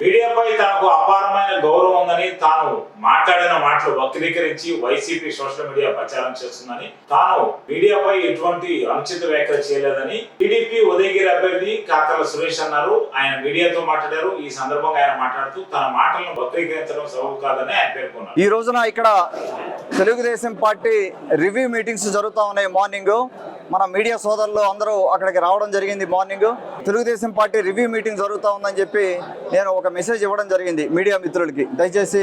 మీడియాపై తనకు అపారమైన గౌరవం ఉందని తాను మాట్లాడిన మాటలు వక్రీకరించి వైసీపీ సోషల్ మీడియా ప్రచారం చేస్తుందని తాను మీడియాపై ఎటువంటి అనుచిత వ్యాఖ్యలు చేయలేదని టీడీపీ ఉదయగిరి అభ్యర్థి కాకల సురేష్ అన్నారు. ఆయన మీడియాతో మాట్లాడారు. ఈ సందర్భంగా ఆయన మాట్లాడుతూ తన మాటలను వక్రీకరించడం సబబు కాదని ఆయన పేర్కొన్నారు. ఈ రోజున ఇక్కడ తెలుగుదేశం పార్టీ రివ్యూ మీటింగ్స్ జరుగుతూ ఉన్నాయి మార్నింగ్. మన మీడియా సోదరులు అందరూ అక్కడికి రావడం జరిగింది morning. Telugu Desam party review meeting జరుగుతూ ఉందని చెప్పి నేను ఒక మెసేజ్ ఇవ్వడం జరిగింది మీడియా మిత్రులకి. దయచేసి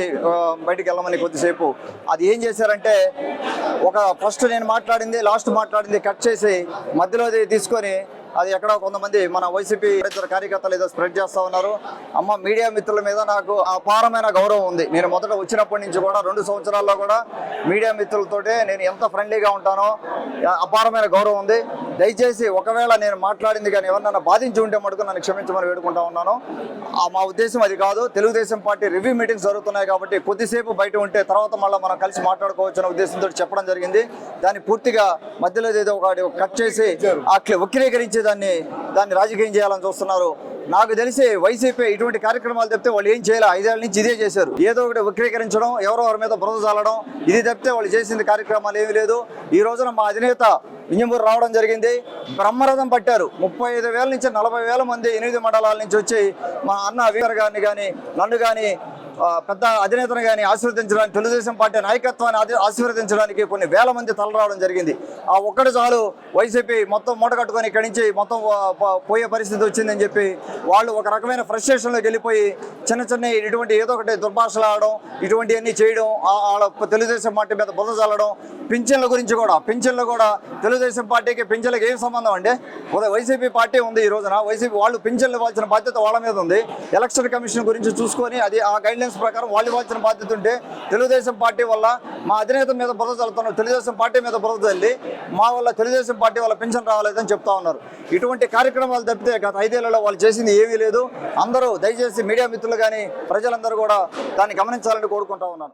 బయటికి వెళ్ళమని కొద్దిసేపు. అది ఏం చేశారంటే ఒక ఫస్ట్ నేను మాట్లాడింది లాస్ట్ మాట్లాడింది కట్ చేసి మధ్యలో తీసుకొని అది ఎక్కడో కొంతమంది మన వైసీపీ కార్యకర్తలు ఏదో స్ప్రెడ్ చేస్తా ఉన్నారు. అమ్మ మీడియా మిత్రుల మీద నాకు అపారమైన గౌరవం ఉంది. నేను మొదట వచ్చినప్పటి నుంచి కూడా రెండు సంవత్సరాల్లో కూడా మీడియా మిత్రులతోటే నేను ఎంత ఫ్రెండ్లీగా ఉంటానో అపారమైన గౌరవం ఉంది. దయచేసి ఒకవేళ నేను మాట్లాడింది కానీ ఎవరన్నా బాధించి ఉంటే మటుకు నన్ను క్షమించమని వేడుకుంటా ఉన్నాను. ఆ మా ఉద్దేశం అది కాదు. తెలుగుదేశం పార్టీ రివ్యూ మీటింగ్స్ జరుగుతున్నాయి కాబట్టి కొద్దిసేపు బయట ఉంటే తర్వాత మళ్ళీ మనం కలిసి మాట్లాడుకోవచ్చు అనే ఉద్దేశంతో చెప్పడం జరిగింది. దాన్ని పూర్తిగా మధ్యలో ఏదో ఒకటి కట్ చేసి అట్లా వక్రీకరించి దాన్ని దాన్ని రాజకీయం చేయాలని చూస్తున్నారు. నాకు తెలిసి వైసీపీ ఇటువంటి కార్యక్రమాలు చెప్తే వాళ్ళు ఏం చేయాలి. ఐదేళ్ళ నుంచి ఇదే చేశారు. ఏదో ఒకటి వక్రీకరించడం ఎవరో వారి మీద బురద చాలడం ఇది తప్పితే వాళ్ళు చేసింది కార్యక్రమాలు ఏమీ లేదు. ఈ రోజున మా అధినేత ఇంజమూరు రావడం జరిగింది. బ్రహ్మరథం పట్టారు. ముప్పై ఐదు వేల నుంచి నలభై వేల మంది ఎనిమిది మండలాల నుంచి వచ్చి మా అన్న వీర గారిని కానీ నన్ను కానీ పెద్ద అధినేతను కానీ ఆశీర్వదించడానికి తెలుగుదేశం పార్టీ నాయకత్వాన్ని ఆశీర్వదించడానికి కొన్ని వేల మంది తలరావడం జరిగింది. ఆ ఒక్కటి చాలు వైసీపీ మొత్తం మూట కట్టుకొని ఇక్కడి నుంచి మొత్తం పోయే పరిస్థితి వచ్చిందని చెప్పి వాళ్ళు ఒక రకమైన ఫ్రస్ట్రేషన్లోకి వెళ్ళిపోయి చిన్న చిన్న ఇటువంటి ఏదో ఒకటి దుర్భాషలు ఆడడం ఇటువంటివన్నీ చేయడం ఆ- వాళ్ళ తెలుగుదేశం పార్టీ మీద బుధ చల్లడం పింఛన్ల గురించి కూడా పింఛన్లు కూడా తెలుగుదేశం పార్టీకి పింఛన్లకు ఏం సంబంధం అండి? వైసీపీ పార్టీ ఉంది ఈ రోజున వైసీపీ వాళ్ళు పింఛన్లు ఇవ్వాల్సిన బాధ్యత వాళ్ళ మీద ఉంది. ఎలక్షన్ కమిషన్ గురించి చూసుకొని అది ఆ గైడ్లైన్స్ ప్రకారం వాళ్ళు ఇవ్వాల్సిన బాధ్యత ఉంటే తెలుగుదేశం పార్టీ వల్ల మా అధినేత మీద బురద చల్లుతున్నారు తెలుగుదేశం పార్టీ మీద బురద తల్లి మా వల్ల తెలుగుదేశం పార్టీ వల్ల పింఛన్ రావాలేదని చెప్తా ఉన్నారు. ఇటువంటి కార్యక్రమాలు తప్పితే గత ఐదేళ్ళలో వాళ్ళు చేసింది ఏమీ లేదు. అందరూ దయచేసి మీడియా మిత్రులు కానీ ప్రజలందరూ కూడా దాన్ని గమనించాలని కోరుకుంటా ఉన్నాను.